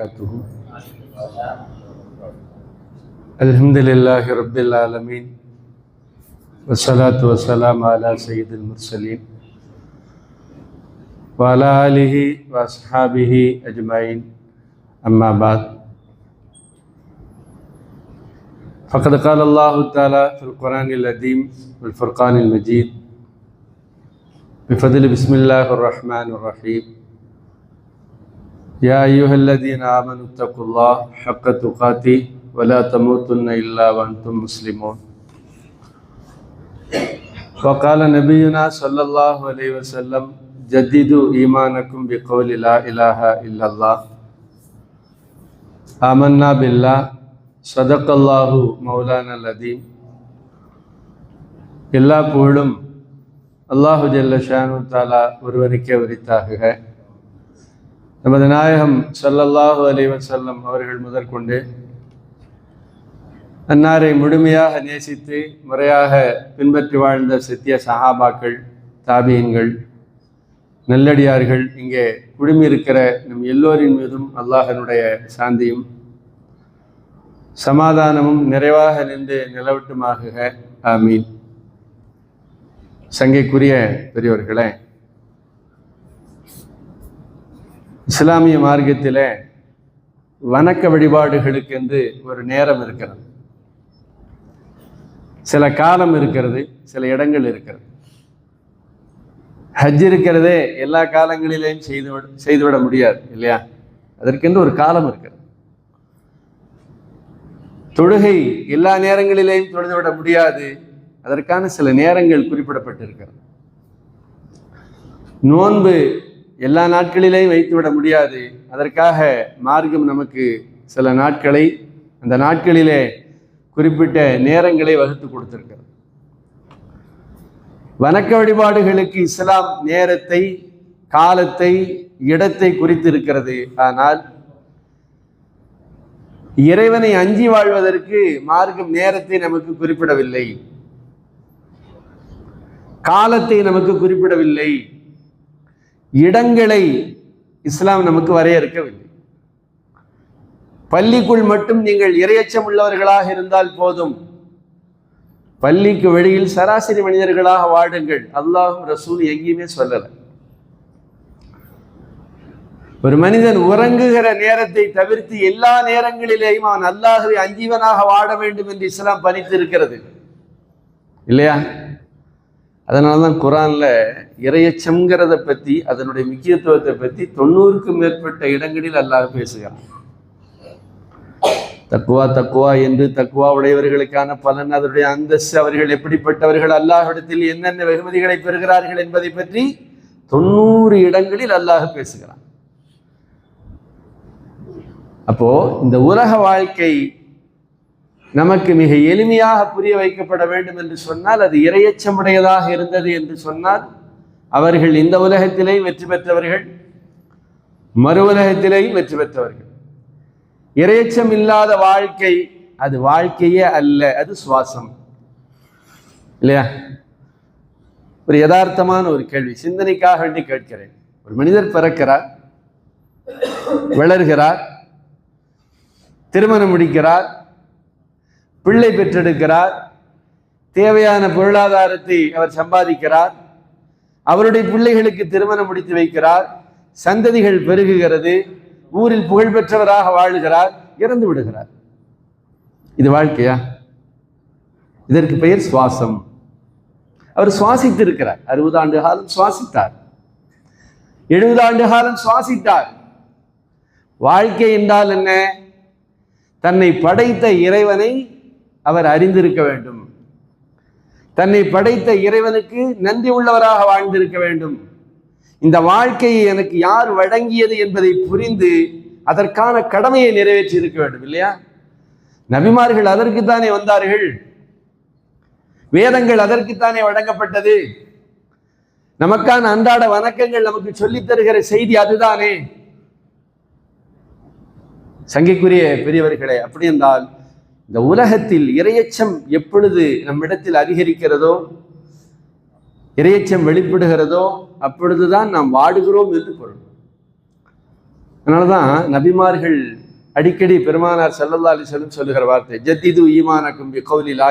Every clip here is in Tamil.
وبركاته. الحمد لله رب العالمين والصلاة والسلام على سيد المرسلين وعلى آله وأصحابه أجمعين أما بعد. فقد قال الله تعالى في القرآن العظيم والفرقان المجيد بفضل بسم الله الرحمن الرحيم يا أيها الذين آمنوا اتقوا الله حق تقاته ولا تموتن إلا وأنتم مسلمون وقال نبينا صلى الله عليه وسلم جددوا إيمانكم بقول لا إله إلا الله آمنا بالله صدق الله مولانا العظيم எல்லா புகழும் அல்லாஹு ஜல்ல ஷானு தாலா ஒருவனுக்கே உரித்தாகுக நமது நாயகம் சல்லல்லாஹு அலைவன் செல்லம் அவர்கள் முதற்கொண்டு அன்னாரை முழுமையாக நேசித்து முறையாக பின்பற்றி வாழ்ந்த சத்திய சஹாபாக்கள் தாபியன்கள் நல்லடியார்கள் இங்கே குழுமியிருக்கிற நம் எல்லோரின் மீதும் அல்லாஹனுடைய சாந்தியும் சமாதானமும் நிறைவாக நின்று நிலவட்டுமாகுக. ஆமீன். சங்கைக்குரிய பெரியவர்களே இஸ்லாமிய மார்க்கத்தில் வணக்க வழிபாடுகளுக்கு என்று ஒரு நேரம் இருக்கிறது. சில காலம் இருக்கிறது சில இடங்கள் இருக்கிறது. ஹஜ் இருக்கிறதே எல்லா காலங்களிலேயும் செய்து செய்துவிட முடியாது இல்லையா? அதற்கென்று ஒரு காலம் இருக்கிறது. தொழுகை எல்லா நேரங்களிலேயும் தொழுதுவிட முடியாது. அதற்கான சில நேரங்கள் குறிப்பிடப்பட்டிருக்கிறது. நோன்பு எல்லா நாட்களிலேயும் வைத்துவிட முடியாது. அதற்காக மார்க்கம் நமக்கு சில நாட்களை அந்த நாட்களிலே குறிப்பிட்ட நேரங்களை வகுத்து கொடுத்திருக்கிறது. வணக்க வழிபாடுகளுக்கு இஸ்லாம் நேரத்தை காலத்தை இடத்தை குறித்திருக்கிறது. ஆனால் இறைவனை அஞ்சி வாழ்வதற்கு மார்க்கம் நேரத்தை நமக்கு குறிப்பிடவில்லை. காலத்தை நமக்கு குறிப்பிடவில்லை. இடங்களை இஸ்லாம் நமக்கு வரையறுக்கவில்லை. பள்ளிக்குள் மட்டும் நீங்கள் இரையச்சம் உள்ளவர்களாக இருந்தால் போதும். பள்ளிக்கு வெளியில் சராசரி மனிதர்களாக வாடுங்கள். அல்லாஹும் ரசூல் எங்கேயுமே சொல்லல. ஒரு மனிதன் உறங்குகிற நேரத்தை தவிர்த்து எல்லா நேரங்களிலேயும் அவன் அல்லாஹுவை அஞ்சீவனாக வாட வேண்டும் என்று இஸ்லாம் பணித்து இருக்கிறது இல்லையா? அதனால தான் குரானில் இறையச்சம்ங்கிறத பற்றி அதனுடைய முக்கியத்துவத்தை பற்றி தொண்ணூறுக்கும் மேற்பட்ட இடங்களில் அல்லாஹ் பேசுகிறான். தக்குவா தக்குவா என்று தக்குவா உடையவர்களுக்கான பலன் அதனுடைய அந்தஸ்து அவர்கள் எப்படிப்பட்டவர்கள் அல்லாஹிடத்தில் என்னென்ன வெகுமதிகளை பெறுகிறார்கள் என்பதை பற்றி தொண்ணூறு இடங்களில் அல்லாஹ் பேசுகிறான். அப்போ இந்த உலக வாழ்க்கை நமக்கு மிக எளிமையாக புரிய வைக்கப்பட வேண்டும் என்று சொன்னால் அது இரையச்சமுடையதாக இருந்தது என்று சொன்னால் அவர்கள் இந்த உலகத்திலே வெற்றி பெற்றவர்கள் மறு உலகத்திலேயும் வெற்றி பெற்றவர்கள். இரையச்சம் இல்லாத வாழ்க்கை அது வாழ்க்கையே அல்ல அது சுவாசம். இல்லையா? ஒரு யதார்த்தமான ஒரு கேள்வி சிந்தனைக்காக வேண்டி கேட்கிறேன். ஒரு மனிதர் பிறக்கிறார் வளர்கிறார் திருமணம் முடிக்கிறார் பிள்ளை பெற்றெடுக்கிறார். தேவையான பொருளாதாரத்தை அவர் சம்பாதிக்கிறார். அவருடைய பிள்ளைகளுக்கு திருமணம் முடித்து வைக்கிறார். சந்ததிகள் பெருகுகிறது. ஊரில் புகழ்பெற்றவராக வாழுகிறார். இறந்து விடுகிறார். இது வாழ்க்கையா? இதற்கு பெயர் சுவாசம். அவர் சுவாசித்து இருக்கிறார் அறுபது ஆண்டு காலம் சுவாசித்தார். எழுபது ஆண்டு காலம் சுவாசித்தார். வாழ்க்கை என்றால் என்ன? தன்னை படைத்த இறைவனை அவர் அறிந்திருக்க வேண்டும். தன்னை படைத்த இறைவனுக்கு நன்றி உள்ளவராக வாழ்ந்திருக்க வேண்டும். இந்த வாழ்க்கையை எனக்கு யார் வழங்கியது என்பதை புரிந்து அதற்கான கடமையை நிறைவேற்றி இருக்க வேண்டும் இல்லையா? நபிமார்கள் அதற்குத்தானே வந்தார்கள். வேதங்கள் அதற்குத்தானே வழங்கப்பட்டது. நமக்கான அன்றாட வணக்கங்கள் நமக்கு சொல்லித் தருகிற செய்தி அதுதானே. சங்கைக்குரிய பெரியவர்களே அப்படி என்றால் இந்த உலகத்தில் இரையச்சம் எப்பொழுது நம்மிடத்தில் அதிகரிக்கிறதோ இரையச்சம் வெளிப்படுகிறதோ அப்பொழுதுதான் நாம் வாடுகிறோம் என்று பொருள். அதனாலதான் நபிமார்கள் அடிக்கடி பெருமானார் செல்லல்லா அலைஹி சொல்லுகிற வார்த்தை ஜத்திது ஈமானக்கும் பி கௌலி லா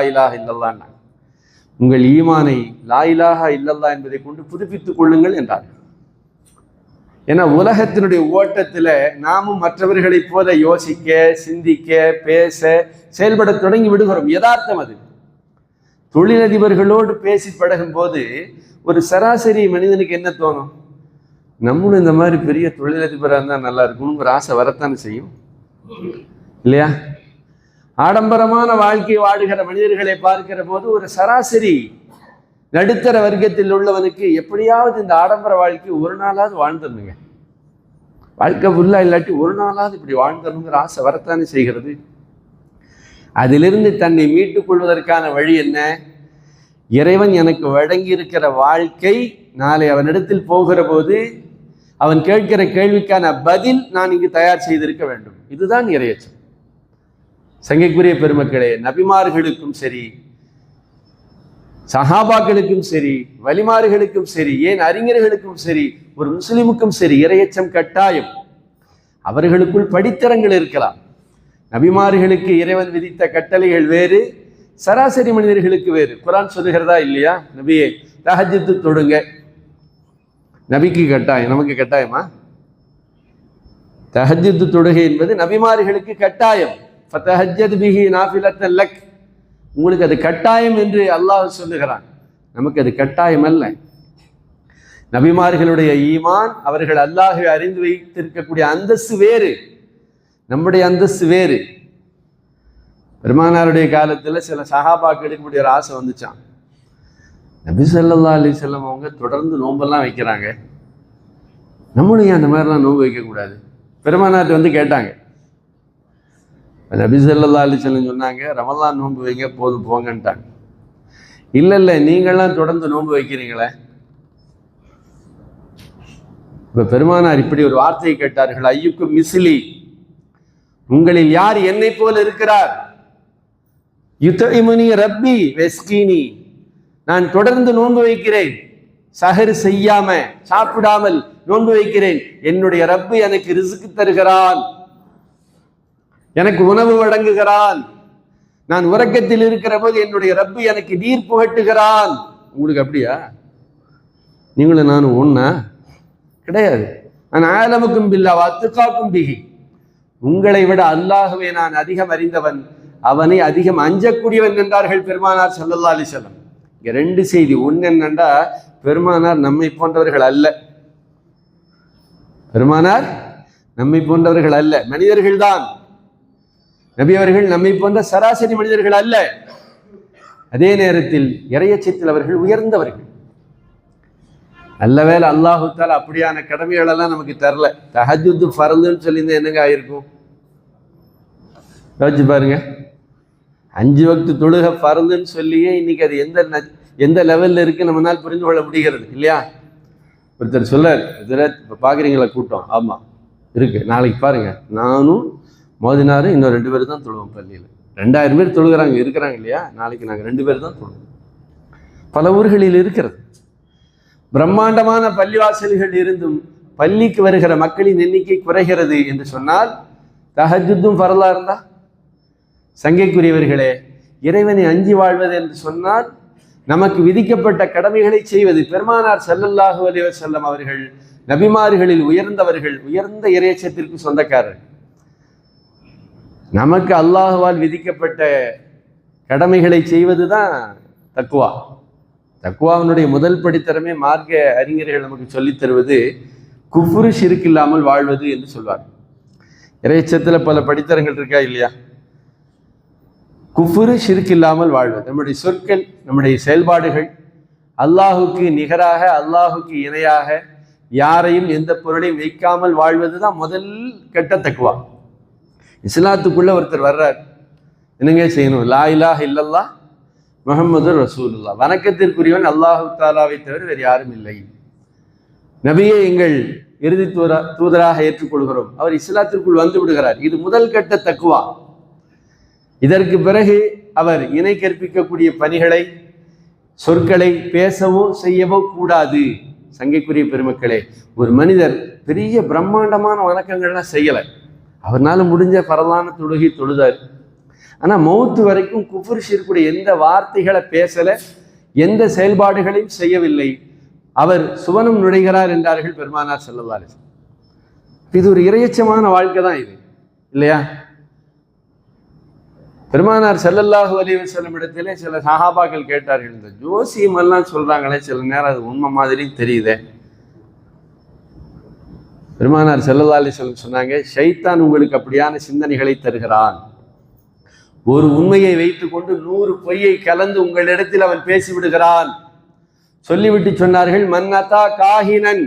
உங்கள் ஈமானை லாயிலாக இல்லல்லா என்பதை கொண்டு புதுப்பித்துக் கொள்ளுங்கள் என்றார்கள் ஏன்னா உலகத்தினுடைய ஓட்டத்தில் நாமும் மற்றவர்களைப் போல யோசிக்க சிந்திக்க பேச செயல்பட தொடங்கி விடுகிறோம். யதார்த்தம் அது. தொழிலதிபர்களோடு பேசி பழகும் போது ஒரு சராசரி மனிதனுக்கு என்ன தோணும்? நம்மளும் இந்த மாதிரி பெரிய தொழிலதிபராக இருந்தால் நல்லா இருக்கணுங்கிற ஆசை வரத்தானே செய்யும்? இல்லையா? ஆடம்பரமான வாழ்க்கை வாடுகிற மனிதர்களை பார்க்கிற போது ஒரு சராசரி நடுத்தர வர்க்கத்தில் உள்ளவனுக்கு எப்படியாவது இந்த ஆடம்பர வாழ்க்கை ஒரு நாளாவது வாழ்ந்துடணுங்க வாழ்க்கை ஃபுல்லாக இல்லாட்டி ஒரு நாளாவது இப்படி வாழ்ந்துடணுங்கிற ஆசை வரத்தானே செய்கிறது? அதிலிருந்து தன்னை மீட்டுக் கொள்வதற்கான வழி என்ன? இறைவன் எனக்கு வழங்கி இருக்கிற வாழ்க்கை நாளை அவனிடத்தில் போகிற போது அவன் கேட்கிற கேள்விக்கான பதில் நான் இங்கு தயார் செய்திருக்க வேண்டும். இதுதான் இறையச்சம். சங்கைக்குரிய பெருமக்களே நபிமார்களுக்கும் சரி சஹாபாக்களுக்கும் சரி வலிமார்களுக்கும் சரி ஏன் அறிஞர்களுக்கும் சரி ஒரு முஸ்லிமுக்கும் சரி இறையச்சம் கட்டாயம். அவர்களுக்குள் படித்தரங்கள் இருக்கலாம். நபிமார்களுக்கு இறைவன் விதித்த கட்டளைகள் வேறு சராசரி மனிதர்களுக்கு வேறு. குரான் சொல்லுகிறதா இல்லையா? நபியே தஹஜித்து தொடுங்க. நபிக்கு கட்டாயம். நமக்கு கட்டாயமா? தஹஜத்து தொடுகை என்பது நபிமார்களுக்கு கட்டாயம். ஃபதஹஜ்ஜத் பிஹி நாஃபிலத்தன் லக். உங்களுக்கு அது கட்டாயம் என்று அல்லாஹ் சொல்லுகிறான். நமக்கு அது கட்டாயம் அல்ல. நபிமார்களுடைய ஈமான் அவர்கள் அல்லாஹை அறிந்து வைத்திருக்கக்கூடிய அந்தஸ்து வேறு. நம்முடைய அந்தஸ்து வேறு. பெருமானாருடைய காலத்தில் சில சகாபாக்களுக்கு எடுக்கக்கூடிய ஒரு ஆசை வந்துச்சான் நபி ஸல்லல்லாஹு அலி செல்லம் அவங்க தொடர்ந்து நோன்பெல்லாம் வைக்கிறாங்க. நம்மளும் ஏன் அந்த மாதிரிலாம் நோன்பு வைக்கக்கூடாது? பெருமானார்ட்ட வந்து கேட்டாங்க. நபி ஸல்லல்லாஹு அலி செல்லம் சொன்னாங்க ரமலான் நோன்பு வைங்க போதும் போங்கன்ட்டாங்க. இல்லை இல்லை நீங்கள்லாம் தொடர்ந்து நோன்பு வைக்கிறீங்களே. இப்போ பெருமானார் இப்படி ஒரு வார்த்தையை கேட்டார்கள் ஐயுக்கு மிசிலி உங்களில் யார் என்னை போல இருக்கிறார்? யுத்தஇமுனி ரப்பி வெஸ்கீனி. நான் தொடர்ந்து நோன்பு வைக்கிறேன். சஹர் செய்யாம சாப்பிடாமல் நோன்பு வைக்கிறேன். என்னுடைய ரப்பு எனக்கு ரிசுக்கு தருகிறான். எனக்கு உணவு வழங்குகிறான். நான் உறக்கத்தில் இருக்கிற போது என்னுடைய ரப்பு எனக்கு நீர் புகட்டுகிறான். உங்களுக்கு அப்படியா? நீங்களும் நானும் ஒன்னா கிடையாது. நான் ஆலமுக்கும் பில்லா வாத்துக்காக்கும் பிகி உங்களை விட அல்லாகவே நான் அதிகம் அறிந்தவன் அவனை அதிகம் அஞ்சக்கூடியவன் என்றார்கள் பெருமானார் சல்லல்லா அலிசல்லம் இங்க ரெண்டு செய்தி. ஒன்று என்னண்டா பெருமானார் நம்மை போன்றவர்கள் அல்ல. பெருமானார் நம்மை போன்றவர்கள் அல்ல. மனிதர்கள்தான் நபி அவர்கள் நம்மை போன்ற சராசரி மனிதர்கள் அல்ல. அதே நேரத்தில் இறையச்சத்தில் அவர்கள் உயர்ந்தவர்கள். நல்லவேளை அல்லாஹுத்தால் அப்படியான கடமைகளெல்லாம் நமக்கு தரல. தஹஜுத்து ஃபரதுன்னு சொல்லியிருந்தா என்னங்க ஆயிருக்கும்? யோசிச்சு பாருங்க. அஞ்சு வக்து தொழுக ஃபரதுன்னு சொல்லியே இன்னைக்கு அது எந்த ந- எந்த லெவலில் இருக்கு நம்மளால் புரிந்து கொள்ள முடிகிறது இல்லையா? ஒருத்தர் சொல்லார் இதில் இப்போ பார்க்குறீங்களா கூட்டம்? ஆமாம் இருக்குது நாளைக்கு பாருங்க. நானும் மோதினாரும் இன்னும் ரெண்டு பேர் தான் தொழுவோம் பள்ளியில். ரெண்டாயிரம் பேர் தொழுகிறாங்க இருக்கிறாங்க இல்லையா? நாளைக்கு நாங்கள் ரெண்டு பேர் தான் தொழுவோம். பல ஊர்களில் இருக்கிறது. பிரம்மாண்டமான பள்ளிவாசல்கள் இருந்தும் பள்ளிக்கு வருகிற மக்களின் எண்ணிக்கை குறைகிறது என்று சொன்னால் தஹஜுத்தும் பரலா இருந்தா? சங்கைக்குரியவர்களே இறைவனை அஞ்சி வாழ்வது என்று சொன்னால் நமக்கு விதிக்கப்பட்ட கடமைகளை செய்வது பெருமானார் ஸல்லல்லாஹு அலைவர் செல்லம் அவர்கள் நபிமார்களில் உயர்ந்தவர்கள் உயர்ந்த இறையச்சத்திற்கு சொந்தக்காரர். நமக்கு அல்லாஹுவால் விதிக்கப்பட்ட கடமைகளை செய்வது தான் தக்குவா? தக்குவாவினுடைய முதல் படித்தரமே மார்க்க அறிஞர்கள் நமக்கு சொல்லித் தருவது குஃபுரு ஷிருக்கு இல்லாமல் வாழ்வது என்று சொல்வார். இறைச்சத்தில் பல படித்தரங்கள் இருக்கா இல்லையா? குஃபுரு ஷிருக்கு இல்லாமல் வாழ்வது. நம்முடைய சொற்கள் நம்முடைய செயல்பாடுகள் அல்லாஹுக்கு நிகராக அல்லாஹுக்கு இணையாக யாரையும் எந்த பொருளையும் வைக்காமல் வாழ்வது தான் முதல் கெட்ட தக்குவா இஸ்லாத்துக்குள்ள ஒருத்தர் வர்றார். என்னங்க செய்யணும்? லா இலாஹ இல்லல்லா முகமது ரசூலுல்லா வணக்கத்திற்குரியவன் அல்லாஹு தாலாவை தவிர வேறு யாரும் இல்லை. நபியை எங்கள் இறுதி தூதராக ஏற்றுக்கொள்கிறோம். அவர் இஸ்லாத்திற்குள் வந்து விடுகிறார். இது முதல் கட்ட தக்குவா இதற்கு பிறகு அவர் இணை கற்பிக்கக்கூடிய பணிகளை சொற்களை பேசவோ செய்யவோ கூடாது. சங்கைக்குரிய பெருமக்களே ஒரு மனிதர் பெரிய பிரம்மாண்டமான வணக்கங்கள்லாம் செய்யலை. அவர்னால முடிஞ்ச பரலான தொழுகை தொழுதார். ஆனால் மௌத்து வரைக்கும் குஃபுர் ஷிர்குடைய எந்த வார்த்தைகளை பேசலை எந்த செயல்பாடுகளையும் செய்யவில்லை. அவர் சுவனம் நுழைகிறார் என்றார்கள் பெருமானார் செல்லவாறு இது ஒரு இரையச்சமான வாழ்க்கை தான் இது இல்லையா? பெருமானார் செல்லல்லாஹு அலைஹி செல்லும் இடத்திலே சில சஹாபாக்கள் கேட்டார்கள் இந்த ஜோசியம் எல்லாம் சொல்றாங்களே சில நேரம் அது உண்மை மாதிரி தெரியுதே. பெருமானார் செல்லல்லா அலிஸ்லம் சொன்னாங்க ஷைத்தான் உங்களுக்கு அப்படியான சிந்தனைகளை தருகிறான். ஒரு உண்மையை வைத்துக்கொண்டு நூறு பொய்யை கலந்து உங்களிடத்தில் அவன் பேசிவிடுகிறான். சொல்லிவிட்டு சொன்னார்கள் மன்னதா காஹினன்.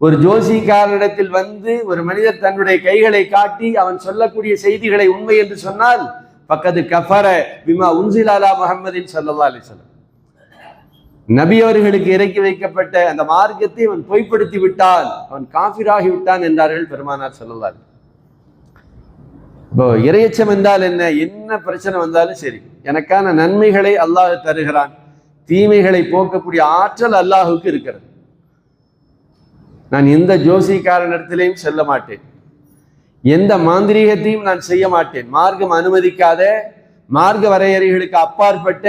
ஒரு ஜோசிக்காரனிடத்தில் வந்து ஒரு மனிதர் தன்னுடைய கைகளை காட்டி அவன் சொல்லக்கூடிய செய்திகளை உண்மை என்று சொன்னால் பக்கத்து கஃபர பிமா உன்சிலாலா முகமதின் சல்லா அலிசல்லம் நபி அவர்களுக்கு இறக்கி வைக்கப்பட்ட அந்த மார்க்கத்தை அவன் பொய்ப்படுத்தி விட்டான். அவன் காஃபிராகி விட்டான் என்றார்கள் பெருமானார் சொல்லலார் இப்போ இறையச்சம் என்றால் என்ன? என்ன பிரச்சனை வந்தாலும் சரி. எனக்கான நன்மைகளை அல்லாஹ் தருகிறான். தீமைகளை போக்கக்கூடிய ஆற்றல் அல்லாஹுக்கு இருக்கிறது. நான் எந்த ஜோசிக்காரனிடத்திலையும் செல்ல மாட்டேன். எந்த மாந்திரீகத்தையும் நான் செய்ய மாட்டேன். மார்க்கம் அனுமதிக்காத மார்க்க வரையறைகளுக்கு அப்பாற்பட்ட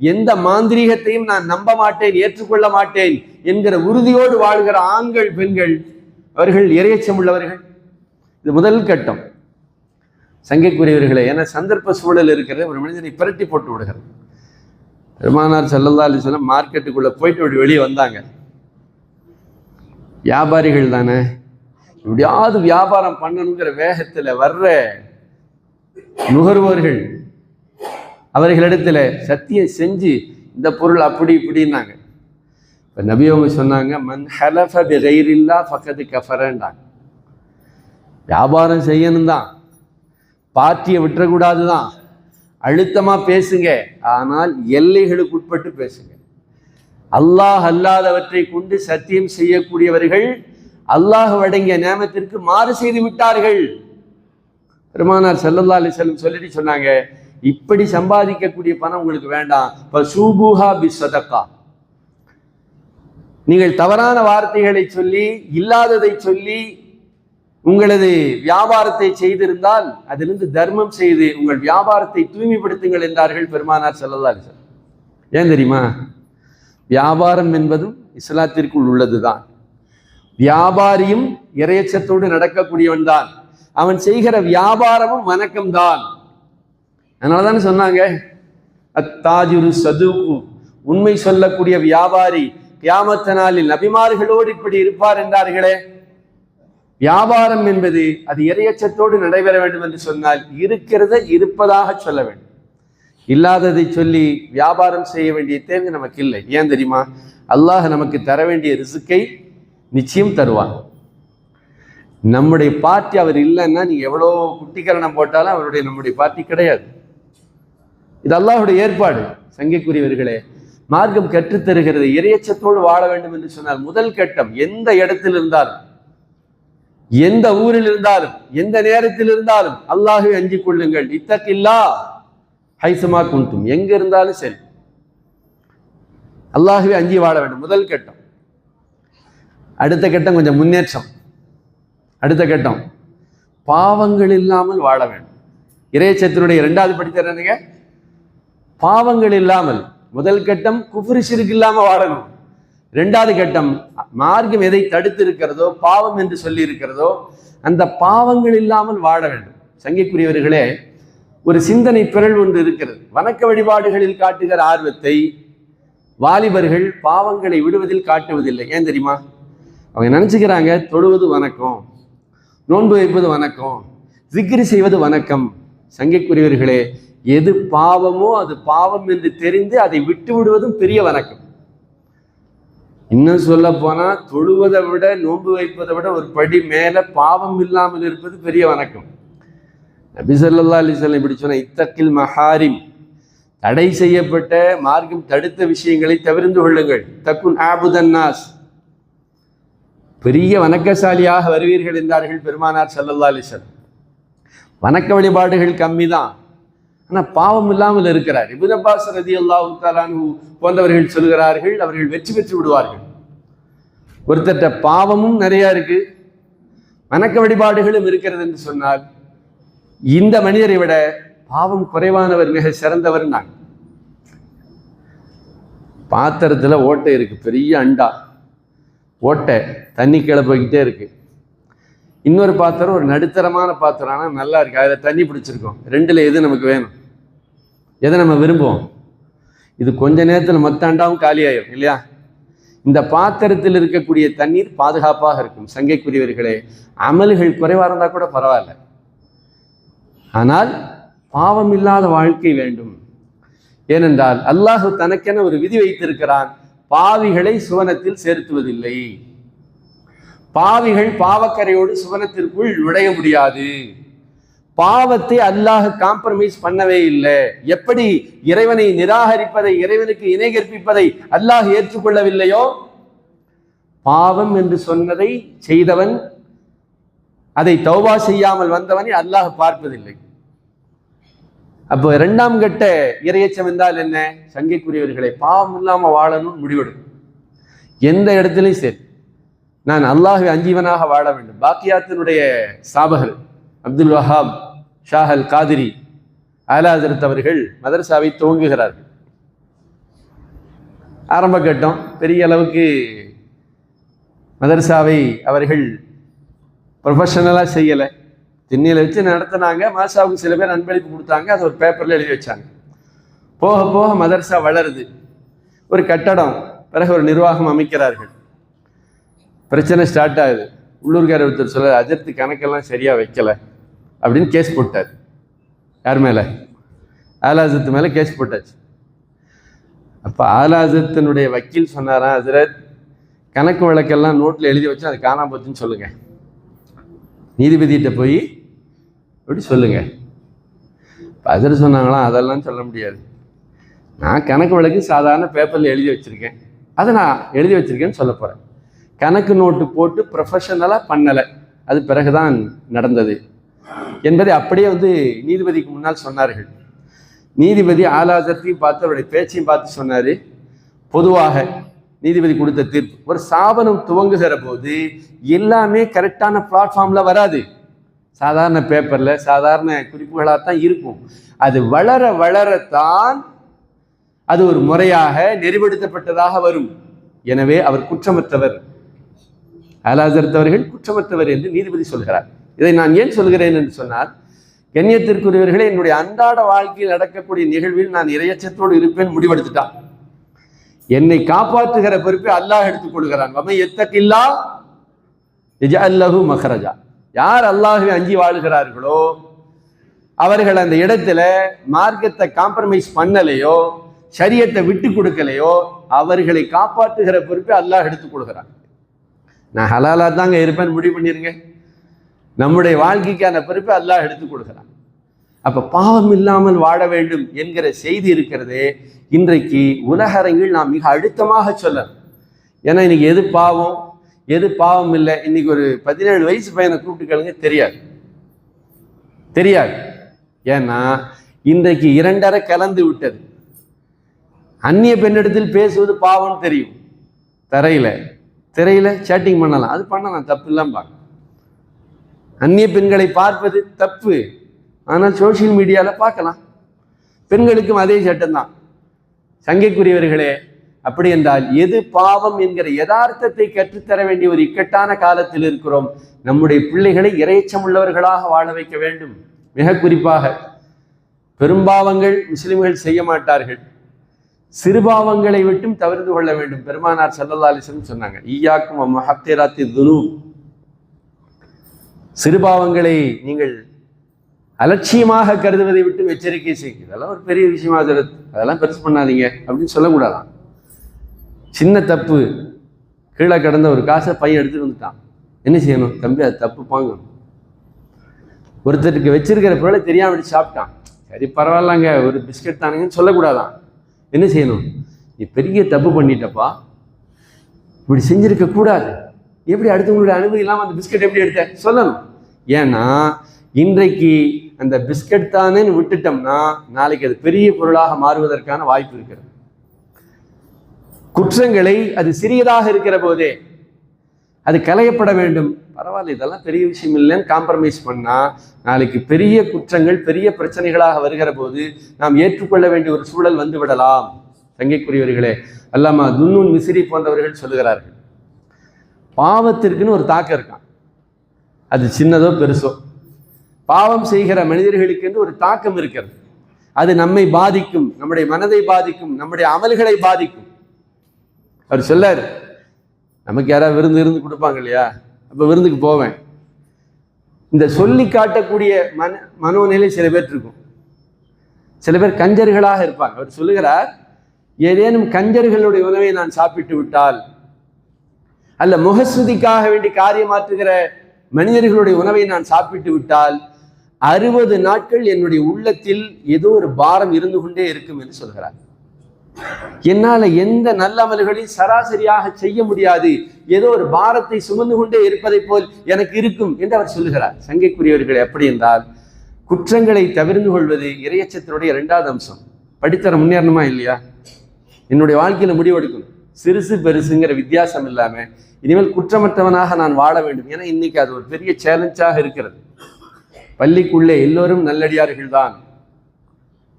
எந்த மாந்திரீகத்தையும் நான் நம்ப மாட்டேன் ஏற்றுக்கொள்ள மாட்டேன் என்கிற உறுதியோடு வாழ்கிற ஆண்கள் பெண்கள் அவர்கள் இறையச்சம் உள்ளவர்கள். இது முதல் கட்டம். சங்கைக்குரியவர்களே ஏன்னா சந்தர்ப்ப சூழல் இருக்கிற ஒரு மனிதனை புரட்டி போட்டு விடுகிறது. பெருமானார் செல்லல்லா அலிஸ்லாம் மார்க்கெட்டுக்குள்ளே போயிட்டு இப்படி வெளியே வந்தாங்க. வியாபாரிகள் தானே? எப்படியாவது வியாபாரம் பண்ணணுங்கிற வேகத்தில் வர்ற நுகர்வோர்கள் அவர்களிடத்துல சத்தியம் செஞ்சு இந்த பொருள் அப்படி இப்படின்னாங்க. இப்போ நபி சொன்னாங்க மன் ஹலஃப பி பக்கத்து ஃபக்கது கஃபரண்டாங்க வியாபாரம் செய்யணும் தான் பார்ட்டியை விட்டுறக்கூடாது தான் அழுத்தமாக பேசுங்க. ஆனால் எல்லைகளுக்கு உட்பட்டு பேசுங்க. அல்லாஹ் அல்லாதவற்றை கொண்டு சத்தியம் செய்யக்கூடியவர்கள் அல்லாஹ் வழங்கிய நியமத்திற்கு மாறு செய்து விட்டார்கள். பெருமானார் செல்லல்லா அலி செல்லம் சொல்லிட்டு சொன்னாங்க இப்படி சம்பாதிக்கக்கூடிய பணம் உங்களுக்கு வேண்டாம். இப்போ சூபூஹா பி சதக்கா நீங்கள் தவறான வார்த்தைகளை சொல்லி இல்லாததை சொல்லி உங்களது வியாபாரத்தை செய்திருந்தால் அதிலிருந்து தர்மம் செய்து உங்கள் வியாபாரத்தை தூய்மைப்படுத்துங்கள் என்றார்கள் பெருமானார் செல்லல்லா அலிசல் ஏன் தெரியுமா? வியாபாரம் என்பதும் இஸ்லாத்திற்குள் உள்ளதுதான். வியாபாரியும் இறையச்சத்தோடு நடக்கக்கூடியவன் தான். அவன் செய்கிற வியாபாரமும் வணக்கம்தான் அதனால தானே சொன்னாங்க அத்தாஜுரு சதுகு உண்மை சொல்லக்கூடிய வியாபாரி கியாமத்த நாளில் நபிமார்களோடு இப்படி இருப்பார் என்றார்களே. வியாபாரம் என்பது அது இறையச்சத்தோடு நடைபெற வேண்டும் என்று சொன்னால் இருக்கிறத இருப்பதாக சொல்ல வேண்டும். இல்லாததை சொல்லி வியாபாரம் செய்ய வேண்டிய தேவை நமக்கு இல்லை. ஏன் தெரியுமா? அல்லாஹ் நமக்கு தர வேண்டிய ரிசுக்கை நிச்சயம் தருவான். நம்முடைய பார்ட்டி அவர் இல்லைன்னா நீ எவ்வளோ குட்டிக்கரணம் போட்டாலும் அவருடைய நம்முடைய பார்ட்டி கிடையாது. இது அல்லாஹுடைய ஏற்பாடு. சங்கைக்குரியவர்களே மார்க்கம் கற்றுத்தருகிறது இறையச்சத்தோடு வாழ வேண்டும் என்று சொன்னால் முதல் கட்டம் எந்த இடத்தில் இருந்தாலும் எந்த ஊரில் இருந்தாலும் எந்த நேரத்தில் இருந்தாலும் அல்லாஹுவை அஞ்சு கொள்ளுங்கள். இத்தக்கில்லா ஹைசமா குந்தும் எங்க இருந்தாலும் சரி. அல்லாஹுவே அஞ்சி வாழ வேண்டும். முதல் கட்டம். அடுத்த கட்டம் கொஞ்சம் முன்னேற்றம். அடுத்த கட்டம். பாவங்கள் இல்லாமல் வாழ வேண்டும். இறைச்சத்தினுடைய இரண்டாவது படித்தர்றதுங்க பாவங்கள் இல்லாமல். முதல் கட்டம் குஃப்ரி இல்லாமல் வாழணும். ரெண்டாவது கட்டம் மார்க்கம் எதை தடுத்து இருக்கிறதோ பாவம் என்று சொல்லி இருக்கிறதோ அந்த பாவங்கள் இல்லாமல் வாழ வேண்டும். சங்கைக்குரியவர்களே ஒரு சிந்தனை பிறல் ஒன்று இருக்கிறது. வணக்க வழிபாடுகளில் காட்டுகிற ஆர்வத்தை வாலிபர்கள் பாவங்களை விடுவதில் காட்டுவதில்லை. ஏன் தெரியுமா? அவங்க நினச்சிக்கிறாங்க தொழுவது வணக்கம் நோன்பு வைப்பது வணக்கம் சிக்ரி செய்வது வணக்கம். சங்கைக்குரியவர்களே எது பாவமோ அது பாவம் என்று தெரிந்து அதை விட்டு விடுவதும் பெரிய வணக்கம். இன்னும் சொல்ல போனா தொழுவதை விட நோன்பு வைப்பதை விட ஒரு படி மேல பாவம் இல்லாமல் இருப்பது பெரிய வணக்கம். நபிசல்லா ஸல்லல்லாஹு இப்படி சொன்ன இத்தக்கில் மஹாரிம் தடை செய்யப்பட்ட மார்க்கம் தடுத்த விஷயங்களை தவிர்ந்து கொள்ளுங்கள். தக்குன் ஆபுதன்னாஸ் பெரிய வணக்கசாலியாக வருவீர்கள் என்றார்கள் பெருமானார் சல்லல்லா அலிசல் வணக்க வழிபாடுகள் கம்மி தான் ஆனால் பாவம் இல்லாமல் இருக்கிறார். இபுன் அப்பாஸ் ரதி அல்லாஹு தாலானு போன்றவர்கள் சொல்கிறார்கள் அவர்கள் வெற்றி பெற்று விடுவார்கள். ஒருத்தட்ட பாவமும் நிறைய இருக்கு வணக்க வழிபாடுகளும் இருக்கிறது என்று சொன்னால் இந்த மனிதரை விட பாவம் குறைவானவர் மிக சிறந்தவர் நான். பாத்திரத்துல ஓட்டை இருக்கு பெரிய அண்டா. ஓட்டை தண்ணி கீழே போய்கிட்டே இருக்கு. இன்னொரு பாத்திரம் ஒரு நடுத்தரமான பாத்திரம் ஆனால் நல்லா இருக்கு. அதில் தண்ணி பிடிச்சிருக்கோம். ரெண்டுல எது நமக்கு வேணும்? எதை நம்ம விரும்புவோம்? இது கொஞ்ச நேரத்தில் மொத்த அண்டாவும் காலியாயிரும் இல்லையா? இந்த பாத்திரத்தில் இருக்கக்கூடிய தண்ணீர் பாதுகாப்பாக இருக்கும். சங்கைக்குரியவர்களே அமல்கள் குறைவாக இருந்தால் கூட பரவாயில்ல. ஆனால் பாவம் இல்லாத வாழ்க்கை வேண்டும். ஏனென்றால் அல்லாஹு தனக்கென ஒரு விதி வைத்திருக்கிறான் பாவிகளை சுவனத்தில் சேர்த்துவதில்லை. பாவிகள் பாவக்கரையோடு சுவனத்திற்குள் நுழைய முடியாது. பாவத்தை அல்லாஹ் காம்ப்ரமைஸ் பண்ணவே இல்லை. எப்படி இறைவனை நிராகரிப்பதை இறைவனுக்கு இணை கற்பிப்பதை அல்லாஹ் ஏற்றுக்கொள்ளவில்லையோ? பாவம் என்று சொன்னதை செய்தவன் அதை தௌபா செய்யாமல் வந்தவனை அல்லாஹ் பார்ப்பதில்லை. அப்போ இரண்டாம் கட்ட இரையச்சம் என்றால் என்ன? சங்கைக்குரியவர்களை பாவம் இல்லாம வாழணும்னு முடிவெடுக்கும். எந்த இடத்துலையும் சரி. நான் அல்லாஹை அஞ்சீவனாக வாழ வேண்டும். பாக்கியாத்தினுடைய சாபகர் அப்துல் வஹாப் ஷாஹல் காதிரி ஆலாதரத் அவர்கள் மதரசாவை துவங்குகிறார்கள். ஆரம்ப கட்டம் பெரிய அளவுக்கு மதரசாவை அவர்கள் ப்ரொஃபஷனலாக செய்யலை. திண்ணியில் வச்சு நடத்தினாங்க. மாசாவுக்கு சில பேர் அன்பளிப்பு கொடுத்தாங்க. அதை ஒரு பேப்பரில் எழுதி வச்சாங்க. போக போக மதரசா வளருது. ஒரு கட்டடம் பிறகு ஒரு நிர்வாகம் அமைக்கிறார்கள். பிரச்சனை ஸ்டார்ட் ஆகுது. உள்ளூர்கார ஒருத்தர் சொல்ல அஜர்த்து கணக்கெல்லாம் சரியாக வைக்கலை. அப்படின்னு கேஸ் போட்டார். யார் மேலே? ஆலாசத்து மேலே கேஸ் போட்டாச்சு. அப்போ ஆலாசத்தினுடைய வக்கீல் சொன்னாராம் ஹசரத்? கணக்கு வழக்கெல்லாம் நோட்டில் எழுதி வச்சு அது காணாம போச்சுன்னு சொல்லுங்கள் நீதிபதிகிட்ட போய் அப்படி சொல்லுங்கள் இப்போ ஹசரத் சொன்னாங்களாம் அதெல்லாம் சொல்ல முடியாது. நான் கணக்கு வழக்கு சாதாரண பேப்பரில் எழுதி வச்சுருக்கேன். அதை நான் எழுதி வச்சுருக்கேன்னு சொல்ல போகிறேன் கணக்கு நோட்டு போட்டு ப்ரொஃபஷனலாக பண்ணலை. அது பிறகுதான் நடந்தது. என்பதை அப்படியே வந்து நீதிபதிக்கு முன்னால் சொன்னார்கள். நீதிபதி ஆலாசத்தையும் பார்த்து அவருடைய பேச்சையும் பார்த்து சொன்னார். பொதுவாக நீதிபதி கொடுத்த தீர்ப்பு. ஒரு ஸ்தாபனம் துவங்குகிற போது எல்லாமே கரெக்டான பிளாட்ஃபார்மில் வராது. சாதாரண பேப்பரில் சாதாரண குறிப்புகளாக தான் இருக்கும். அது வளர வளரத்தான் அது ஒரு முறையாக நெறிப்படுத்தப்பட்டதாக வரும். எனவே அவர் குற்றமற்றவர். அலாசரத்தவர்கள் குற்றமற்றவர் என்று நீதிபதி சொல்கிறார். இதை நான் ஏன் சொல்கிறேன் என்று சொன்னால் கண்ணியத்திற்குரியவர்களே என்னுடைய அன்றாட வாழ்க்கையில் நடக்கக்கூடிய நிகழ்வில் நான் இரையச்சத்தோடு இருப்பேன் முடிவெடுத்துட்டான். என்னை காப்பாற்றுகிற பொறுப்பை அல்லாஹ் எடுத்துக் கொள்கிறான். வமை எத்தக்கில்லா? அல்லஹு மஹரஜா. யார் அல்லாஹுவை அஞ்சி வாழுகிறார்களோ அவர்கள் அந்த இடத்துல மார்க்கத்தை காம்ப்ரமைஸ் பண்ணலையோ சரியத்தை விட்டு கொடுக்கலையோ அவர்களை காப்பாற்றுகிற பொறுப்பை அல்லாஹ் எடுத்துக் கொள்கிறான். நான் ஹலாலா தாங்க இருப்பேன் முடிவு பண்ணிருங்க. நம்முடைய வாழ்க்கைக்கான பொறுப்பை அல்லாஹ் எடுத்துக் கொடுக்குறான். அப்ப பாவம் இல்லாமல் வாழ வேண்டும் என்கிற செய்தி இருக்கிறதே இன்றைக்கு உலகரங்கில் நாம் மிக அழுத்தமாக சொல்லணும் ஏன்னா இன்னைக்கு எது பாவம் எது பாவம் இல்லை இன்னைக்கு ஒரு பதினேழு வயசு பையனை கூப்பிட்டு கேளுங்க தெரியாது. தெரியாது. ஏன்னா இன்றைக்கு இரண்டரை கலந்து விட்டது. அந்நிய பெண்ணிடத்தில் பேசுவது பாவம் தெரியும். தரையில. திரையில சேட்டிங் பண்ணலாம். அது பண்ணலாம் தப்பு இல்லாம பார்க்க அந்நிய பெண்களை பார்ப்பது தப்பு. ஆனால் சோஷியல் மீடியாவில் பார்க்கலாம். பெண்களுக்கும் அதே சட்டம் தான் சங்கைக்குரியவர்களே அப்படி என்றால் எது பாவம் என்கிற யதார்த்தத்தை கற்றுத்தர வேண்டிய ஒரு இக்கட்டான காலத்தில் இருக்கிறோம். நம்முடைய பிள்ளைகளை இறைச்சம் உள்ளவர்களாக வாழ வைக்க வேண்டும். மிக குறிப்பாக பெரும்பாவங்கள் முஸ்லிம்கள் செய்ய மாட்டார்கள். சிறுபாவங்களை விட்டும் தவிர்த்து கொள்ள வேண்டும். பெருமானார் சல்லல்லா அலிசன் சொன்னாங்க ஈயாக்கும் அம்மஹத்தேராத்தி துனு சிறுபாவங்களை நீங்கள் அலட்சியமாக கருதுவதை விட்டு எச்சரிக்கை செய்யுங்க. இதெல்லாம் ஒரு பெரிய விஷயமா ஹஜரத் அதெல்லாம் பெருசு பண்ணாதீங்க அப்படின்னு சொல்லக்கூடாதான். சின்ன தப்பு. கீழே கிடந்த ஒரு காசை பையன் எடுத்துட்டு வந்துட்டான். என்ன செய்யணும்? தம்பி அது தப்பு பாங்க ஒருத்தருக்கு வச்சிருக்கிற பொருளை தெரியாம எடுத்து சாப்பிட்டான். சரி பரவாயில்லங்க. ஒரு பிஸ்கட் தானுங்கன்னு சொல்லக்கூடாதான். என்ன செய்யணும்? நீ பெரிய தப்பு பண்ணிட்டப்பா. இப்படி செஞ்சிருக்க கூடாது எப்படி அடுத்தவங்களுடைய அனுமதி இல்லாமல் அந்த பிஸ்கட் எப்படி எடுத்தேன் சொல்லணும். ஏன்னா இன்றைக்கு அந்த பிஸ்கட் தானேன்னு விட்டுட்டோம்னா நாளைக்கு அது பெரிய பொருளாக மாறுவதற்கான வாய்ப்பு இருக்கிறது. குற்றங்களை அது சிறியதாக இருக்கிற போதே அது களையப்பட வேண்டும். பரவாயில்ல இதெல்லாம் பெரிய விஷயம் இல்லைன்னு காம்ப்ரமைஸ் பண்ணால் நாளைக்கு பெரிய குற்றங்கள் பெரிய பிரச்சனைகளாக வருகிற போது நாம் ஏற்றுக்கொள்ள வேண்டிய ஒரு சூழல் வந்து விடலாம். சங்கைக்குரியவர்களே அல்லாமா துன்னுன் மிசிறி போன்றவர்கள் சொல்லுகிறார்கள். பாவத்திற்குன்னு ஒரு தாக்கம் இருக்கான். அது சின்னதோ பெருசோ. பாவம் செய்கிற மனிதர்களுக்கு என்று ஒரு தாக்கம் இருக்கிறது. அது நம்மை பாதிக்கும் நம்முடைய மனதை பாதிக்கும் நம்முடைய அமல்களை பாதிக்கும். அவர் சொல்லார் நமக்கு யாராவது விருந்து இருந்து கொடுப்பாங்க இல்லையா? அப்போ விருந்துக்கு போவேன். இந்த சொல்லி காட்டக்கூடிய மன மனோநிலை சில பேர் இருக்கும். சில பேர் கஞ்சர்களாக இருப்பாங்க. அவர் சொல்லுகிறார் ஏதேனும் கஞ்சர்களுடைய உணவை நான் சாப்பிட்டு விட்டால் அல்ல முகஸ்துதிக்காக வேண்டி காரியமாற்றுகிற மனிதர்களுடைய உணவை நான் சாப்பிட்டு விட்டால் அறுபது நாட்கள் என்னுடைய உள்ளத்தில் ஏதோ ஒரு பாரம் இருந்து கொண்டே இருக்கும் என்று சொல்கிறார். என்னால எந்த நல்ல அமல்களையும் சராசரியாக செய்ய முடியாது. ஏதோ ஒரு பாரத்தை சுமந்து கொண்டே இருப்பதை போல் எனக்கு இருக்கும் என்று அவர் சொல்லுகிறார் சங்கைக்குரியவர்கள் எப்படி என்றால் குற்றங்களை தவிர்ந்து கொள்வது இறையச்சத்தினுடைய இரண்டாவது அம்சம். படித்தர முன்னேறணுமா இல்லையா? என்னுடைய வாழ்க்கையில முடிவெடுக்கணும். சிறுசு பெருசுங்கிற வித்தியாசம் இல்லாம இனிமேல் குற்றமற்றவனாக நான் வாழ வேண்டும். ஏன்னா இன்னைக்கு அது ஒரு பெரிய சேலஞ்சாக இருக்கிறது. பள்ளிக்குள்ளே எல்லோரும் நல்லடியார்கள் தான்.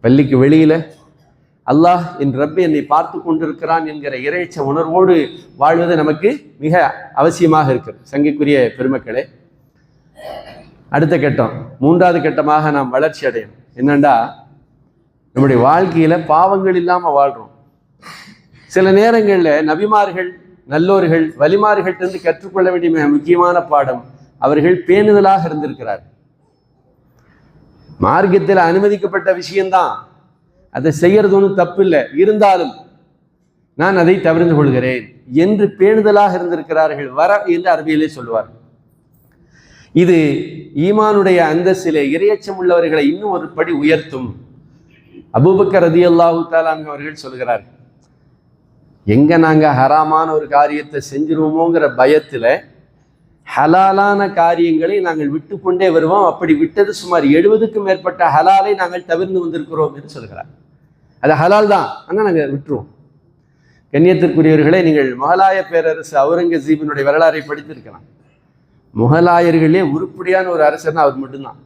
பள்ளிக்கு வெளியில அல்லாஹ் என் ரப்பை என்னை பார்த்து கொண்டிருக்கிறான் என்கிற இறைச்ச உணர்வோடு வாழ்வது நமக்கு மிக அவசியமாக இருக்கிறது. சங்கைக்குரிய பெருமக்களே அடுத்த கட்டம் மூன்றாவது கட்டமாக நாம் வளர்ச்சி அடையணும். என்னண்டா? நம்முடைய வாழ்க்கையில பாவங்கள் இல்லாம வாழ்றோம். சில நேரங்களில் நபிமார்கள் நல்லோர்கள் வலிமார்கள்ட்டிருந்து கற்றுக்கொள்ள வேண்டிய மிக முக்கியமான பாடம் அவர்கள் பேணுதலாக இருந்திருக்கிறார். மார்க்கத்தில் அனுமதிக்கப்பட்ட விஷயம்தான். அதை செய்யறது ஒன்றும் தப்பு இல்லை இருந்தாலும் நான் அதை தவிர்த்து கொள்கிறேன் என்று பேணுதலாக இருந்திருக்கிறார்கள். வர என்று அரபியிலே சொல்வார் இது ஈமானுடைய அந்தஸ்திலே இரையச்சம் உள்ளவர்களை இன்னும் ஒரு படி உயர்த்தும். அபூபக்கர் ரதி அல்லாஹு தாலான் அவர்கள் சொல்கிறார்கள். எங்கே நாங்கள் ஹராமான ஒரு காரியத்தை செஞ்சிருவோமோங்கிற பயத்தில் ஹலாலான காரியங்களை நாங்கள் விட்டு கொண்டே வருவோம். அப்படி விட்டது சுமார் எழுபதுக்கும் மேற்பட்ட ஹலாலை நாங்கள் தவிர்ந்து வந்திருக்கிறோம் என்று சொல்கிறார். அது ஹலால் தான். ஆனால் நாங்கள் விட்டுருவோம். கண்ணியத்திற்குரியவர்களே நீங்கள் முகலாய பேரரசு அவுரங்கசீபினுடைய வரலாறை படித்திருக்கலாம். முகலாயர்களே உருப்படியான ஒரு அரசர்னா அவர் மட்டும்தான்.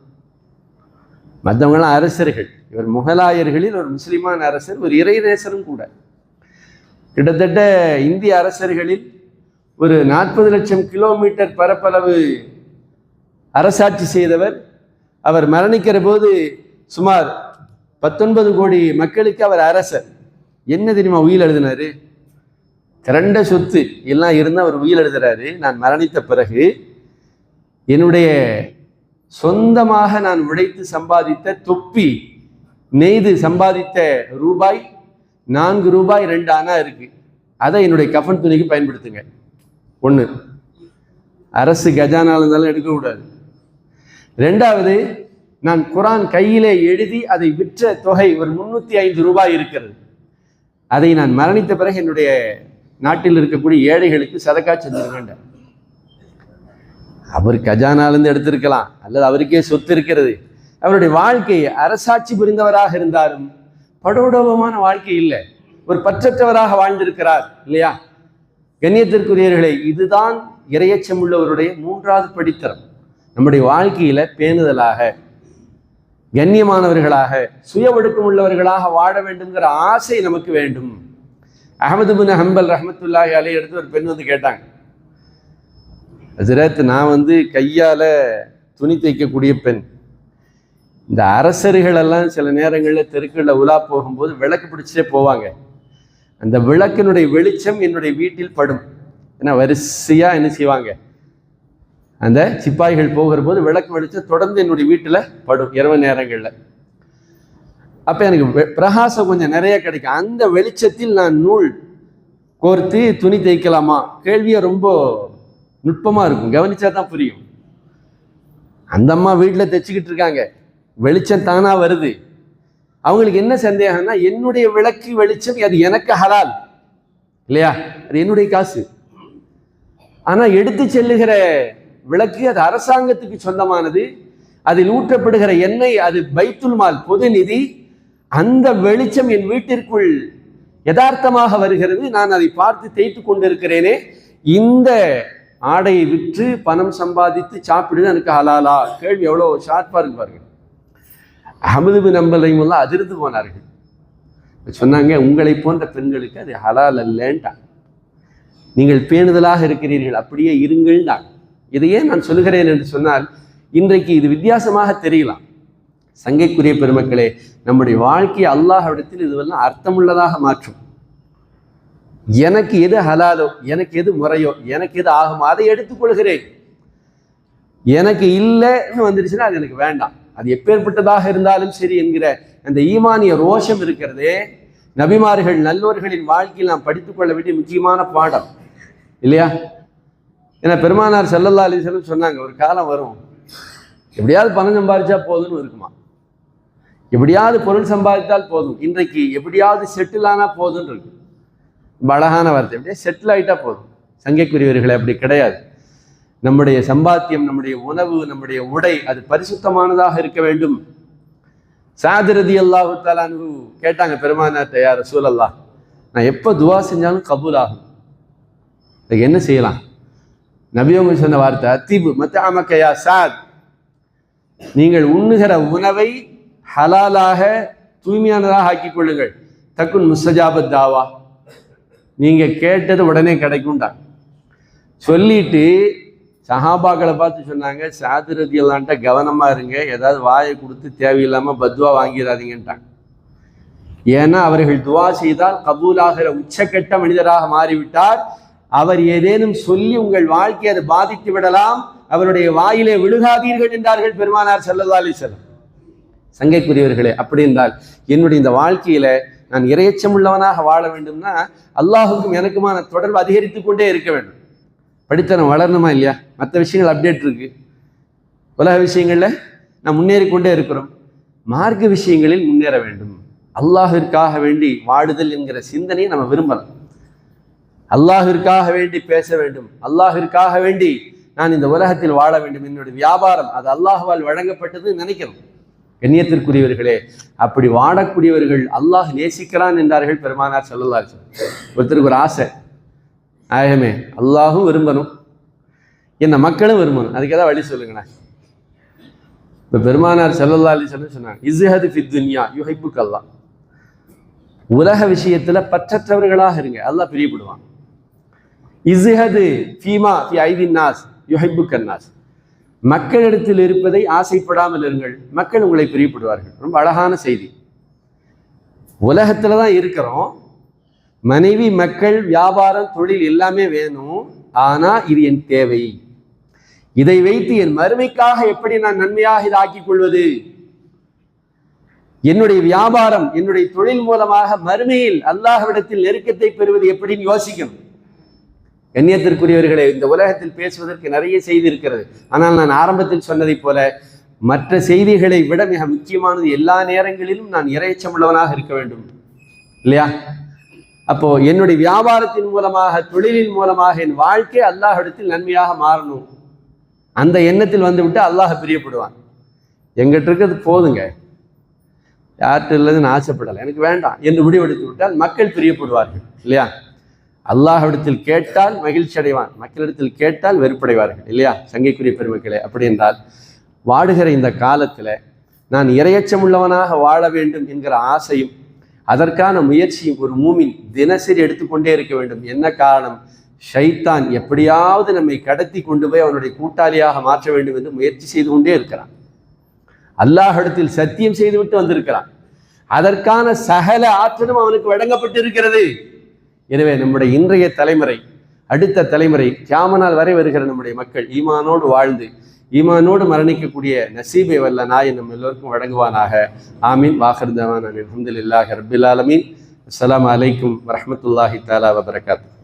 மற்றவங்களாம் அரசர்கள். இவர் முகலாயர்களில் ஒரு முஸ்லிமான அரசர் ஒரு இறைநேசரும் கூட. கிட்டத்தட்ட இந்திய அரசர்களில் ஒரு நாற்பது லட்சம் கிலோமீட்டர் பரப்பளவு அரசாட்சி செய்தவர். அவர் மரணிக்கிற போது சுமார் பத்தொன்பது கோடி மக்களுக்கு அவர் அரசர். என்ன தெரியுமா உயில் எழுதினாரு? திரண்ட சொத்து எல்லாம் இருந்து அவர் உயில் எழுதுறாரு. நான் மரணித்த பிறகு என்னுடைய சொந்தமாக நான் உழைத்து சம்பாதித்த தொப்பி நெய்து சம்பாதித்த ரூபாய் நான்கு ரூபாய் ரெண்டு அணா இருக்கு. அதை என்னுடைய கஃபன் துணிக்கு பயன்படுத்துங்க. ஒன்று அரசு கஜானால இருந்தாலும் எடுக்கக்கூடாது ரெண்டாவது நான் குரான் கையிலே எழுதி அதை விற்ற தொகை ஒரு முன்னூற்றி ஐந்து ரூபாய் இருக்கிறது. அதை நான் மரணித்த பிறகு என்னுடைய நாட்டில் இருக்கக்கூடிய ஏழைகளுக்கு சதக்கா வேண்டாம் அவர் கஜானாலேருந்து எடுத்திருக்கலாம். அல்லது அவருக்கே சொத்து இருக்கிறது. அவருடைய வாழ்க்கையை அரசாட்சி புரிந்தவராக இருந்தாலும் படோடபமான வாழ்க்கை இல்லை. ஒரு பற்றற்றவராக வாழ்ந்திருக்கிறார் இல்லையா? கண்ணியத்திற்குரியவர்களே இதுதான் இரையச்சம் உள்ளவருடைய மூன்றாவது படித்தரம். நம்முடைய வாழ்க்கையில பேணுதலாக கண்ணியமானவர்களாக சுய ஒடுக்கம் உள்ளவர்களாக வாழ வேண்டும்ங்கிற ஆசை நமக்கு வேண்டும். அகமது பின் ஹம்பல் ரஹமத்துல்லாஹி அலை எடுத்து ஒரு பெண் வந்து கேட்டாங்க. ஹசரத் நான் வந்து கையால துணி தைக்கக்கூடிய பெண். இந்த அரசர்கள் எல்லாம் சில நேரங்களில் தெருக்களில் உலா போகும்போது விளக்கு பிடிச்சிட்டே போவாங்க. அந்த விளக்கினுடைய வெளிச்சம் என்னுடைய வீட்டில் படும். ஏன்னா வரிசையாக என்ன செய்வாங்க? அந்த சிப்பாய்கள் போகிற போது விளக்கு வெளிச்சம் தொடர்ந்து என்னுடைய வீட்டில் படும் இரவு நேரங்களில். அப்போ எனக்கு பிரகாசம் கொஞ்சம் நிறைய கிடைக்கும். அந்த வெளிச்சத்தில் நான் நூல் கோர்த்து துணி தைக்கலாமா கேள்வியை ரொம்ப நுட்பமாக இருக்கும். கவனிச்சா தான் புரியும். அந்த அம்மா வீட்டில் தைச்சிக்கிட்டு இருக்காங்க. வெளிச்சம் தானா வருது. அவங்களுக்கு என்ன சந்தேகம்னா என்னுடைய விளக்கு வெளிச்சம் அது எனக்கு ஹலால். இல்லையா? அது என்னுடைய காசு. ஆனா எடுத்து செல்லுகிற விளக்கு அது அரசாங்கத்துக்கு சொந்தமானது. அதில் ஊற்றப்படுகிற எண்ணெய் அது பைத்துல் மால் பொது நிதி. அந்த வெளிச்சம் என் வீட்டிற்குள் யதார்த்தமாக வருகிறது. நான் அதை பார்த்து தேய்த்து கொண்டிருக்கிறேனே. இந்த ஆடையை விற்று பணம் சம்பாதித்து சாப்பிடுது எனக்கு ஹலாலா. கேள்வி எவ்வளோ? ஷார்ப்பாக இருக்கு பாருங்கள் அகமது பின் எல்லாம் அதிர்ந்து போனார்கள். சொன்னாங்க உங்களை போன்ற பெண்களுக்கு அது ஹலால் அல்லன்ட்டான். நீங்கள் பேணுதலாக இருக்கிறீர்கள் அப்படியே இருங்கள்தான் இதையே நான் சொல்கிறேன் என்று சொன்னால் இன்றைக்கு இது வித்தியாசமாக தெரியலாம். சங்கைக்குரிய பெருமக்களே நம்முடைய வாழ்க்கையை அல்லாஹ்விடத்தில் இதுவெல்லாம் அர்த்தமுள்ளதாக மாற்றும். எனக்கு எது ஹலாலோ எனக்கு எது முறையோ எனக்கு எது ஆகுமோ அதை எடுத்துக்கொள்கிறேன் எனக்கு இல்லைன்னு வந்துருச்சுன்னா அது எனக்கு வேண்டாம். அது எப்பேற்பட்டதாக இருந்தாலும் சரி என்கிற அந்த ஈமானிய ரோஷம் இருக்கிறதே நபிமார்கள் நல்லோர்களின் வாழ்க்கையில் நாம் படித்துக்கொள்ள வேண்டிய முக்கியமான பாடம். இல்லையா? ஏன்னா பெருமானார் செல்லல்லா அலிசலம் சொன்னாங்க ஒரு காலம் வரும். எப்படியாவது பணம் சம்பாதிச்சா போதும்னு இருக்குமா? எப்படியாவது பொருள் சம்பாதித்தால் போதும். இன்றைக்கு எப்படியாவது செட்டில் ஆனால் போதும்னு இருக்கு. அழகான வார்த்தை. எப்படியா செட்டில் ஆகிட்டா போதும். சங்கைக்குரியவர்களை அப்படி கிடையாது. நம்முடைய சம்பாத்தியம் நம்முடைய உணவு நம்முடைய உடை அது பரிசுத்தமானதாக இருக்க வேண்டும். சாதிரதி அல்லாஹு தாலானு கேட்டாங்க பெருமானார் தயார் சூழல்லா நான் எப்போ துவா செஞ்சாலும் கபூல் ஆகும். அதுக்கு என்ன செய்யலாம்? நபியவங்க சொன்ன வார்த்தை அத்தீபு மத்த அமக்கையா சாத். நீங்கள் உண்ணுகிற உணவை ஹலாலாக தூய்மையானதாக ஆக்கிக் கொள்ளுங்கள். தக்குன் முஸ்தஜாபத் தாவா. நீங்கள் கேட்டது உடனே கிடைக்கும்டா. சொல்லிட்டு சஹாபாக்களை பார்த்து சொன்னாங்க சாதிரதி எல்லான்ட்ட கவனமா இருங்க ஏதாவது வாயை கொடுத்து தேவையில்லாம பத்வா வாங்கிடாதீங்கன்ட்டாங்க ஏன்னா அவர்கள் துவா செய்தால் கபூலாகிற உச்சக்கட்ட மனிதராக மாறிவிட்டார். அவர் ஏதேனும் சொல்லி உங்கள் வாழ்க்கையை அதை பாதித்து விடலாம் அவருடைய வாயிலே விழுகாதீர்கள் என்றார்கள் பெருமானார் செல்லல்லா அலி செல்லம் சங்கைக்குரியவர்களே அப்படி என்றால் என்னுடைய இந்த வாழ்க்கையில நான் இரையச்சம் உள்ளவனாக வாழ வேண்டும்னா அல்லாஹுக்கும் எனக்குமான தொடர்பு அதிகரித்து கொண்டே இருக்க வேண்டும். படித்தனம் வளரணுமா இல்லையா? மற்ற விஷயங்கள் அப்டேட் இருக்கு. உலக விஷயங்களில் நாம் முன்னேறி கொண்டே இருக்கிறோம். மார்க்க விஷயங்களில் முன்னேற வேண்டும். அல்லாஹிற்காக வேண்டி வாடுதல் என்கிற சிந்தனையை நம்ம விரும்பலாம். அல்லாஹிற்காக வேண்டி பேச வேண்டும். அல்லாஹிற்காக வேண்டி நான் இந்த உலகத்தில் வாழ வேண்டும். என்னுடைய வியாபாரம் அது அல்லாஹ்வால் வழங்கப்பட்டது நினைக்கிறோம். கண்ணியத்திற்குரியவர்களே அப்படி வாடக்கூடியவர்கள் அல்லாஹ் நேசிக்கிறான் என்றார்கள் பெருமானார் சொல்லல்லா ஒருத்தருக்கு ஒரு ஆசை. ஆயமே அல்லாஹும் விரும்பணும். என்ன மக்களும் விரும்பணும். அதுக்கு ஏதாவது வழி சொல்லுங்கண்ணா இப்போ பெருமானார் செல்லல்லா அலி சொல்லி சொன்னாங்க இஸ்ஹது ஃபி துன்யா யுஹைப்புக் அல்லாஹ் உலக விஷயத்துல பற்றற்றவர்களாக இருங்க. அல்லா பிரியப்படுவான். இஸ்ஹது ஃபீமா ஃபி ஐதின் நாஸ் யுஹைப்புக் அன்னாஸ் மக்களிடத்தில் இருப்பதை ஆசைப்படாமல் இருங்கள். மக்கள் உங்களை பிரியப்படுவார்கள். ரொம்ப அழகான செய்தி. உலகத்தில் தான் இருக்கிறோம். மனைவி மக்கள் வியாபாரம் தொழில் எல்லாமே வேணும். ஆனா இது என் தேவை. இதை வைத்து என் மறுமைக்காக எப்படி நான் நன்மையாக இதை ஆக்கிக் கொள்வது? என்னுடைய வியாபாரம் என்னுடைய தொழில் மூலமாக மறுமையில் அல்லாஹ்விடத்தில் நெருக்கத்தை பெறுவது எப்படின்னு யோசிக்கணும் கண்ணியத்திற்குரியவர்களே இந்த உலகத்தில் பேசுவதற்கு நிறைய செய்தி இருக்கிறது. ஆனால் நான் ஆரம்பத்தில் சொன்னதைப் போல மற்ற செய்திகளை விட மிக முக்கியமானது எல்லா நேரங்களிலும் நான் இறைச்சம் உள்ளவனாக இருக்க வேண்டும். இல்லையா? அப்போ என்னுடைய வியாபாரத்தின் மூலமாக தொழிலின் மூலமாக என் வாழ்க்கை அல்லாஹிடத்தில் நன்மையாக மாறணும். அந்த எண்ணத்தில் வந்து விட்டு அல்லாஹ் பிரியப்படுவான். எங்கிட்ட இருக்கிறது போதுங்க. யார்கிட்ட இல்லதுன்னு ஆசைப்படலை. எனக்கு வேண்டாம் என்று முடிவெடுத்து விட்டால் மக்கள் பிரியப்படுவார்கள் இல்லையா? அல்லாஹ்விடத்தில் கேட்டால் மகிழ்ச்சி அடைவான். மக்களிடத்தில் கேட்டால் வெறுப்படைவார்கள் இல்லையா? சங்கைக்குரிய பெருமக்களே அப்படி என்றால் வாடுகிற இந்த காலத்தில் நான் இரையச்சம் உள்ளவனாக வாழ வேண்டும் என்கிற ஆசையும் அதற்கான முயற்சியும் ஒரு மூமின் தினசரி எடுத்துக்கொண்டே இருக்க வேண்டும். என்ன காரணம்? ஷைத்தான் எப்படியாவது நம்மை கடத்தி கொண்டு போய் அவனுடைய கூட்டாளியாக மாற்ற வேண்டும் என்று முயற்சி செய்து கொண்டே இருக்கிறான். அல்லாஹிடத்தில் சத்தியம் செய்துவிட்டு வந்திருக்கிறான். அதற்கான சகல ஆற்றலும் அவனுக்கு வழங்கப்பட்டிருக்கிறது. எனவே நம்முடைய இன்றைய தலைமுறை அடுத்த தலைமுறை கியாமனால் வரை வருகிற நம்முடைய மக்கள் ஈமானோடு வாழ்ந்து ஈமானோடு மரணிக்கக்கூடிய நசீபை வல்ல நாய் நம்ம எல்லோருக்கும் வழங்குவானாக. ஆமீன். வாஹர்தவான் அலமதுல்லாஹ் ரபில் ஆலமீன். அஸ்லாம் அலைக்கும் வரமத்துல்லாஹி தாலா வபரகாத்து